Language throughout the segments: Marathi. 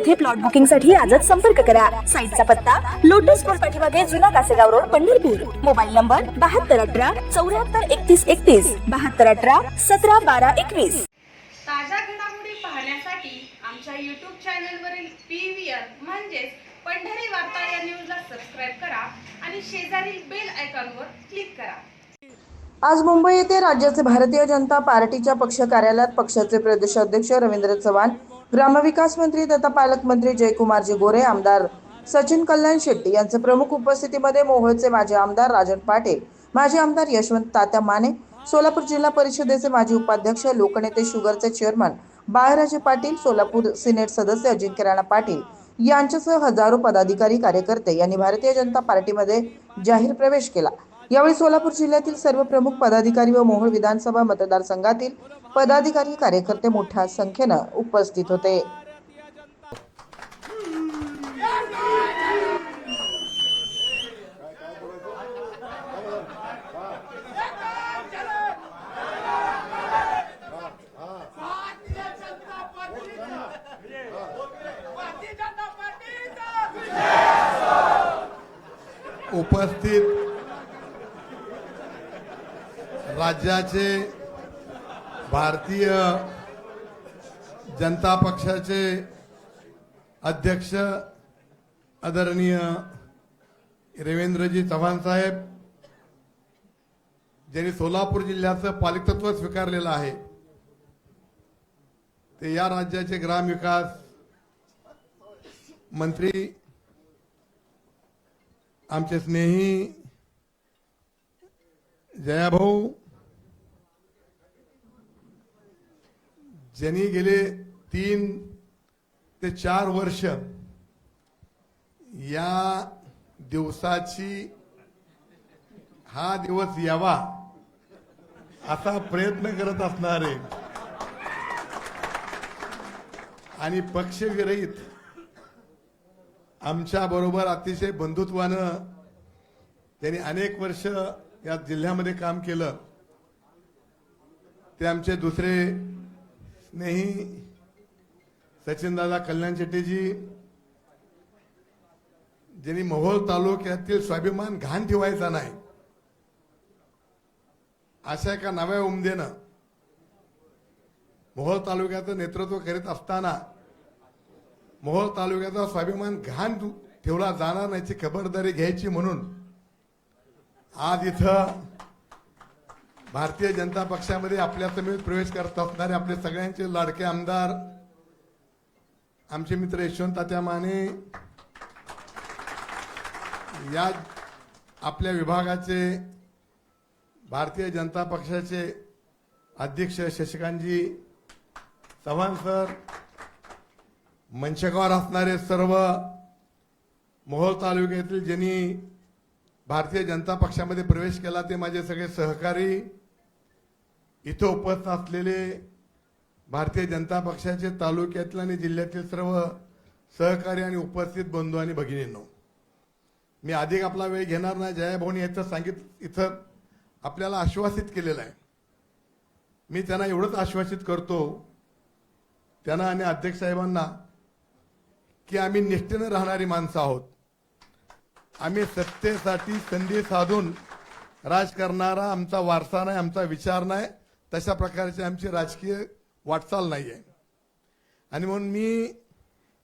येथे प्लॉट बुकिंगसाठी आजच संपर्क करा. साईटचा पत्ता लोटस स्कूल पाठीमागे जुना Kasegaon road Pandharpur. Mobile number बहात्तर अठरा चौऱ्याहत्तर एकतीस एकतीस बहात्तर अठरा सतरा बारा एकवीस. ताज्या घडामोडी पाहण्यासाठी आमच्या यूट्यूब चॅनलवरील पी व्ही आर म्हणजेच पंढरी वार्ता या न्यूजला सबस्क्राईब करा आणि शेजारील बेल आयकॉनवर क्लिक करा. आज मुंबई येथे राज्याचे भारतीय जनता पार्टीच्या पक्ष कार्यालयात पक्षाचे प्रदेशाध्यक्ष रवींद्र चव्हाण ग्रामविकास मंत्री तथा पालकमंत्री जयकुमारजी गोरे आमदार सचिन कल्याण शेट्टी यांच्या प्रमुख उपस्थितीमध्ये मोहोळचे माजी आमदार राजन पाटील माजी आमदार यशवंत तात्या माने सोलापूर जिल्हा परिषदेचे माजी उपाध्यक्ष लोकनेते शुगरचे चेअरमन बाळराजे पाटील सोलापूर सिनेट सदस्य अजिंक्य राणा पाटील यांच्यासह हजारो पदाधिकारी कार्यकर्ते यांनी भारतीय जनता पार्टीमध्ये जाहीर प्रवेश केला. यावेळी सोलापूर जिल्ह्यातील सर्व प्रमुख पदाधिकारी व मोहोळ विधानसभा मतदारसंघातील पदाधिकारी कार्यकर्ते मोठ्या संख्येनं उपस्थित होते. उपस्थित राज्याचे भारतीय जनता पक्षाचे अध्यक्ष आदरणीय रवींद्रजी चव्हाण साहेब ज्यांनी सोलापूर जिल्ह्याचं पालिकत्व स्वीकारलेलं आहे ते या राज्याचे ग्रामविकास मंत्री आमचे स्नेही जयाभाऊ ज्यांनी गेले तीन ते चार वर्ष या दिवसाची हा दिवस यावा असा प्रयत्न करत असणारे आणि पक्षविरहित आमच्या बरोबर अतिशय बंधुत्वानं त्यांनी अनेक वर्ष या जिल्ह्यामध्ये काम केलं. ते आमचे दुसरे स्नेही सचिनदादा कल्याण शेट्टीजी ज्यांनी मोहोळ तालुक्यातील स्वाभिमान घाण ठेवायचा नाही अशा एका नव्या उमदेनं मोहोळ तालुक्याचं नेतृत्व करीत असताना मोहोळ तालुक्याचा स्वाभिमान घाण ठेवला जाणार नाहीची खबरदारी घ्यायची म्हणून आज इथं भारतीय जनता पक्षामध्ये आपल्या समेत प्रवेश करत असणारे आपले सगळ्यांचे लाडके आमदार आमचे मित्र यशवंत तात्या माने या आपल्या विभागाचे भारतीय जनता पक्षाचे अध्यक्ष शशिकांतजी चव्हाण सर मंचकावर असणारे सर्व मोहोळ तालुक्यातील ज्यांनी भारतीय जनता पक्षामध्ये प्रवेश केला ते माझे सगळे सहकारी इथं उपस्थित असलेले भारतीय जनता पक्षाचे तालुक्यातील आणि जिल्ह्यातील सर्व सहकारी आणि उपस्थित बंधू आणि भगिनींनो मी अधिक आपला वेळ घेणार नाही. जयाभाऊनी याचं सांगित इथं आपल्याला आश्वासित केलेलं आहे. मी त्यांना एवढंच आश्वासित करतो त्यांना आणि अध्यक्ष साहेबांना की आम्ही निष्ठेनं राहणारी माणसं आहोत. आम्ही सत्तेसाठी संधी साधून राज करणारा आमचा वारसा नाही आमचा विचार नाही. तशा प्रकारची आमची राजकीय वाटचाल नाही आहे आणि म्हणून मी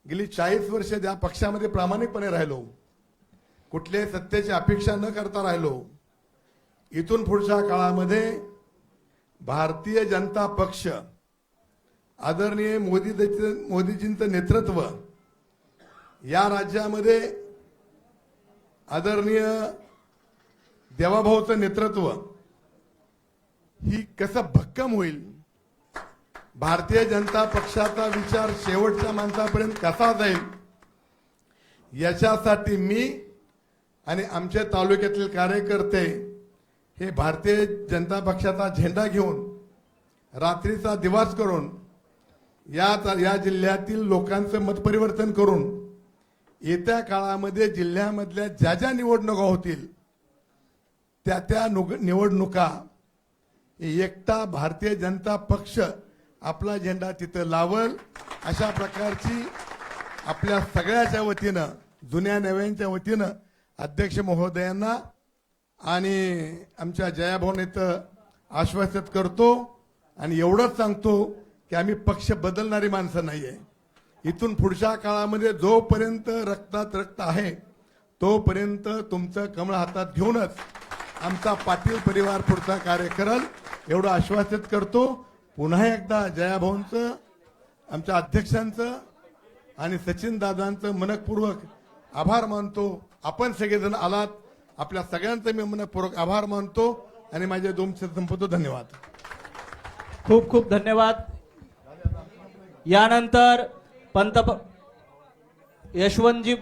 गेली चाळीस वर्ष त्या पक्षामध्ये प्रामाणिकपणे राहिलो कुठल्याही सत्तेची अपेक्षा न करता राहिलो इथून पुढच्या काळामध्ये भारतीय जनता पक्ष आदरणीय मोदी मोदीजींचं नेतृत्व या राज्यामध्ये आदरणीय देवाभाऊचं नेतृत्व ही कसं भक्कम होईल? भारतीय जनता पक्षाचा विचार शेवटच्या माणसापर्यंत कसा जाईल? याच्यासाठी मी आणि आमच्या तालुक्यातील कार्यकर्ते हे भारतीय जनता पक्षाचा झेंडा घेऊन रात्रीचा दिवास करून या या जिल्ह्यातील लोकांचं मतपरिवर्तन करून येत्या काळामध्ये जिल्ह्यामधल्या ज्या ज्या निवडणुका होतील त्या त्या नुग- निवडणुका एकटा भारतीय जनता पक्ष आपला झेंडा तिथं लावल. अशा प्रकारची आपल्या सगळ्याच्या वतीनं जुन्या नव्यांच्या वतीनं अध्यक्ष महोदयांना आणि आमच्या जयाभवन इथं आश्वासित करतो आणि एवढंच सांगतो की आम्ही पक्ष बदलणारी माणसं नाही आहे इथून पुढच्या काळामध्ये जोपर्यंत रक्तात रक्त आहे तोपर्यंत तुमचं कमळ हातात घेऊनच आमचा पाटील परिवार पुढचा कार्य करल. एवढं आश्वासित करतो. पुन्हा एकदा जयाभाऊंचं आमच्या अध्यक्षांचं आणि सचिन दादांचं मनपूर्वक आभार मानतो. आपण सगळेजण आलात. आपल्या सगळ्यांचं मी मनपूर्वक आभार मानतो आणि माझे दोन शब्द संपवतो. धन्यवाद. खूप खूप धन्यवाद. यानंतर पंत यशवंतजी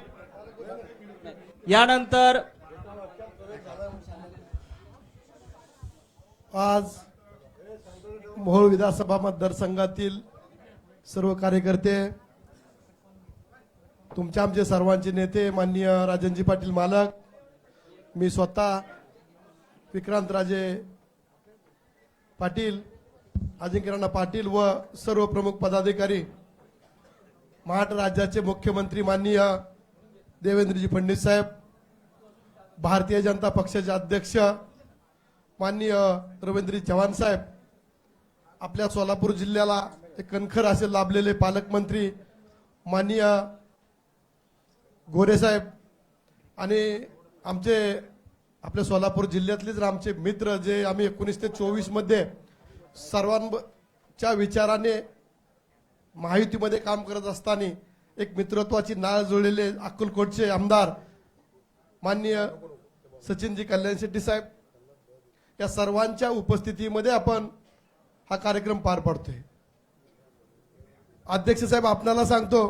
यानंतर आज मोहोळ विधानसभा मतदारसंघातील सर्व कार्यकर्ते तुमचे आमचे सर्वांचे नेते माननीय राजनजी पाटील मालक मी स्वतः विक्रांतराजे पाटील अजिंक्यराणा पाटील व सर्व प्रमुख पदाधिकारी महाराष्ट्र राज्याचे मुख्यमंत्री माननीय देवेंद्रजी फडणवीस साहेब भारतीय जनता पक्षाचे अध्यक्ष माननीय रवींद्रजी चव्हाण साहेब आपल्या सोलापूर जिल्ह्याला एक कणखर असे लाभलेले पालकमंत्री माननीय गोरेसाहेब आणि आमचे आपल्या सोलापूर जिल्ह्यातलेच आमचे मित्र जे आम्ही एकोणीस ते चोवीसमध्ये सर्वांच्या विचाराने महायुतीमध्ये काम करत असताना एक मित्रत्वाची नाळ जुळलेले अक्कलकोटचे आमदार माननीय सचिनजी कल्याण शेट्टी साहेब या सर्वांच्या उपस्थितीमध्ये आपण हा कार्यक्रम पार पाडतोय. अध्यक्ष साहेब आपल्याला सांगतो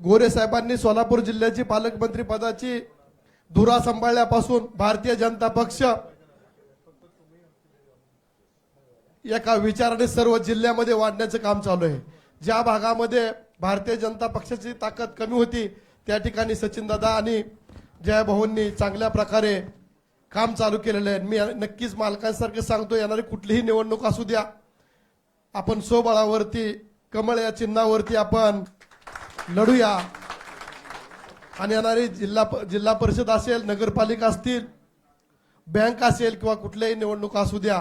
गोरे साहेबांनी सोलापूर जिल्ह्याची पालकमंत्री पदाची धुरा सांभाळल्यापासून भारतीय जनता पक्ष एका विचाराने सर्व जिल्ह्यामध्ये वाढण्याचं काम चालू आहे. ज्या भागामध्ये भारतीय जनता पक्षाची ताकद कमी होती त्या ठिकाणी सचिनदादा आणि जयभाऊंनी चांगल्या प्रकारे काम चालू केलेलं आहे. मी नक्कीच मालकांसारखं सांगतो येणारी कुठलीही निवडणूक असू द्या. आपण स्वबळावरती कमळ या चिन्हावरती आपण लढूया. आणि येणारी जिल्हा प- जिल्हा परिषद असेल नगरपालिका असतील बँक असेल किंवा कुठल्याही निवडणूक असू द्या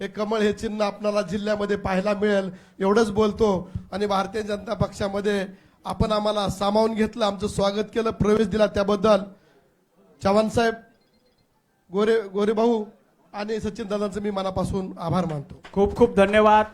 हे कमळ हे चिन्ह आपल्याला जिल्ह्यामध्ये पाहायला मिळेल. एवढंच बोलतो. आणि भारतीय जनता पक्षामध्ये आपण आम्हाला सामावून घेतलं आमचं स्वागत केलं प्रवेश दिला त्याबद्दल. चव्हाण साहेब गोरे गोरे भाऊ आणि सचिन दादांचं मी मनापासून आभार मानतो. खूप खूप धन्यवाद.